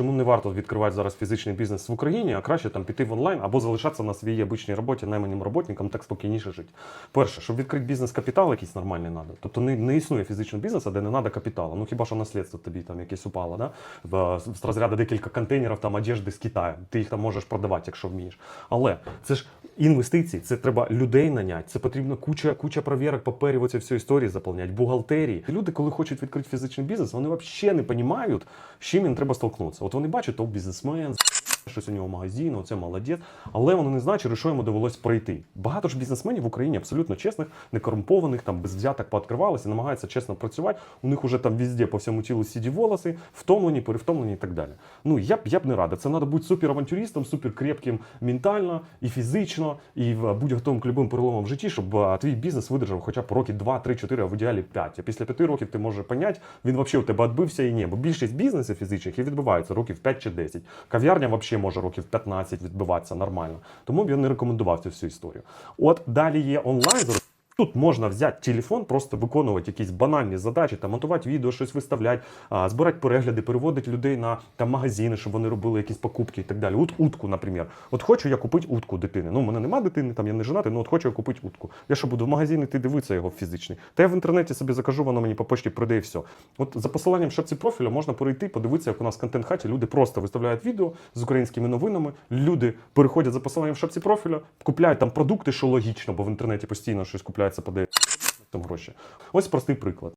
Чому не варто відкривати зараз фізичний бізнес в Україні, а краще там піти в онлайн або залишатися на своїй обичній роботі найманим роботникам, так спокійніше жити. Перше, щоб відкрити бізнес капітал якийсь нормальний треба. Тобто не, не існує фізичного бізнесу, де не треба капіталу. Ну хіба що наслідство тобі там якесь упало, да? В, з розряду декілька контейнерів там одежди з Китаю. Ти їх там можеш продавати, якщо вмієш. Але це ж інвестиції, це треба людей наняти, це потрібно куча, куча провірок, паперів, оці всі історії заповняти, бухгалтерії. Люди, коли хочуть відкрити фізичний бізнес, вони взагалі не розуміють, з чим їм треба столкнутися. От вони бачать, то бізнесмен, щось у нього магазин, оце молодець, але вони не через що йому довелось пройти. Багато ж бізнесменів в Україні абсолютно чесних, некорумпованих, там без взяток пооткривалися, намагаються чесно працювати. У них уже там везде по всьому тілу сіді волоси, втомлені, перевтомлені і так далі. Ну я б я б не радив. Це треба бути суперавантюристом, суперкрепким ментально і фізично, і в- будь готовим к любим переломам в житті, щоб твій бізнес видержав хоча б роки 2, 3, 4, а в ідеалі 5. А після 5 років ти можеш поняти, він взагалі у тебе відбився і ні. Бо більшість бізнесів фізичних і відбиваються років 5 чи 10. Кав'ярня взагалі може років 15 відбиватися нормально. Тому б я не рекомендував цю всю історію. От далі є онлайн. Тут можна взяти телефон, просто виконувати якісь банальні задачі, там монтувати відео, щось виставляти, збирати перегляди, переводити людей на там магазини, щоб вони робили якісь покупки і так далі. От утку, наприклад. От хочу я купити утку дитини. Ну, у мене нема дитини, там я не женатий, ну от хочу я купити утку. Я що буду в магазин іти дивитися його фізичний. Та я в інтернеті собі закажу, воно мені по почті і все. От за посиланням шапці профілю можна перейти, подивитися, як у нас в контент-хаті люди просто виставляють відео з українськими новинами. Люди переходять за посиланням в шапці профілю, купляють там продукти, що логічно, бо в інтернеті постійно щось купляється, подає там гроші. Ось простий приклад.